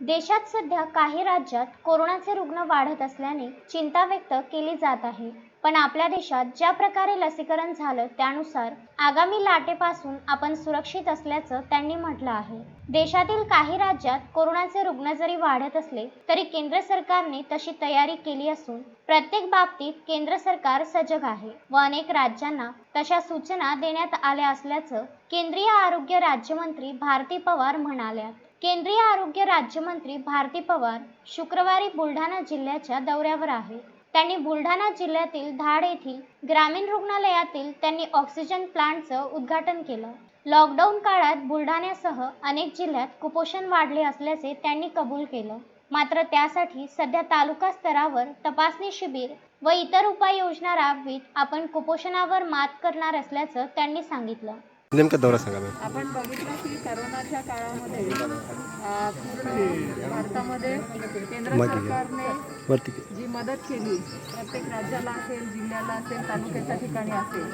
देशात सध्या काही राज्यात कोरोनाचे रुग्ण वाढत असल्याने चिंता व्यक्त केली जात आहे. पण आपल्या देशात ज्या प्रकारे लसीकरण झालं त्यानुसार आगामी लाटेपासून आपण सुरक्षित असल्याचं त्यांनी म्हटलं आहे. देशातील काही राज्यात कोरोनाचे रुग्ण जरी वाढत असले तरी केंद्र सरकारने तशी तयारी केली असून प्रत्येक बाबतीत केंद्र सरकार सजग आहे व अनेक राज्यांना तशा सूचना देण्यात आल्या असल्याचं केंद्रीय आरोग्य राज्यमंत्री भारती पवार म्हणाल्या. केंद्रीय आरोग्य राज्यमंत्री भारती पवार शुक्रवारी बुलढाणा जिल्ह्याच्या दौऱ्यावर आहे त्यांनी बुलढाणा जिल्ह्यातील धाड येथील ग्रामीण रुग्णालयातील त्यांनी ऑक्सिजन प्लांटचं उद्घाटन केलं. लॉकडाऊन काळात बुलढाण्यासह अनेक जिल्ह्यात कुपोषण वाढले असल्याचे त्यांनी कबूल केलं. मात्र त्यासाठी सध्या तालुका स्तरावर तपासणी शिबिर व इतर उपाययोजना राबवीत आपण कुपोषणावर मात करणार असल्याचं त्यांनी सांगितलं. नेमका दौरा सांगा मॅम आपण बघितलं की करोनाच्या काळामध्ये अ, पूर्ण भारतामध्ये केंद्र मागे घ्या. सरकारने वरती जी मदत केली प्रत्येक राज्याला असेल जिल्ह्याला असेल तालुक्याच्या ठिकाणी असेल.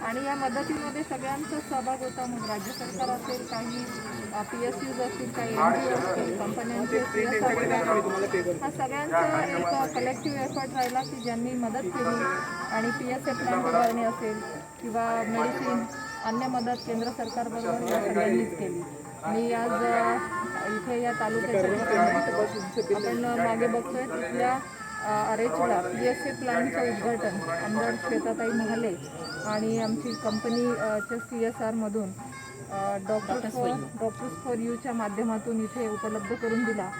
आणि या मदतीमध्ये सगळ्यांचा सहभाग होता. मग राज्य सरकार असेल काही पी एस यूज असतील काही एन जी ओ असतील कंपन्यांचे CSR हा सगळ्यांचा एक कलेक्टिव्ह एफर्ट राहिला की ज्यांनी मदत केली आणि पी एस ए प्लांट उभारणी असेल किंवा मेडिसिन अन्य मदत केंद्र सरकारबरोबर या सगळ्यांनीच केली. मी आज इथे या तालुक्याच्या आपण मागे बघतोय तिथल्या अरेचला पी एस ए प्लांटचं उद्घाटन आमदार श्वेताताई महाले आणि आमची कंपनीच्या सी एस आरमधून डॉक्टर्स फॉर डॉक्टर्स फॉर यूच्या माध्यमातून इथे उपलब्ध करून दिला.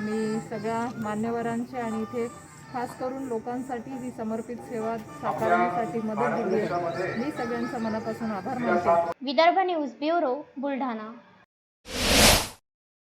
मी सगळ्या मान्यवरांचे आणि इथे खास करून लोकांसाठी ही समर्पित सेवा साकारण्यासाठी मदत दिली आहे. मी सगळ्यांचा मनापासून आभार मानते. Vidarbha news bureau Buldhana.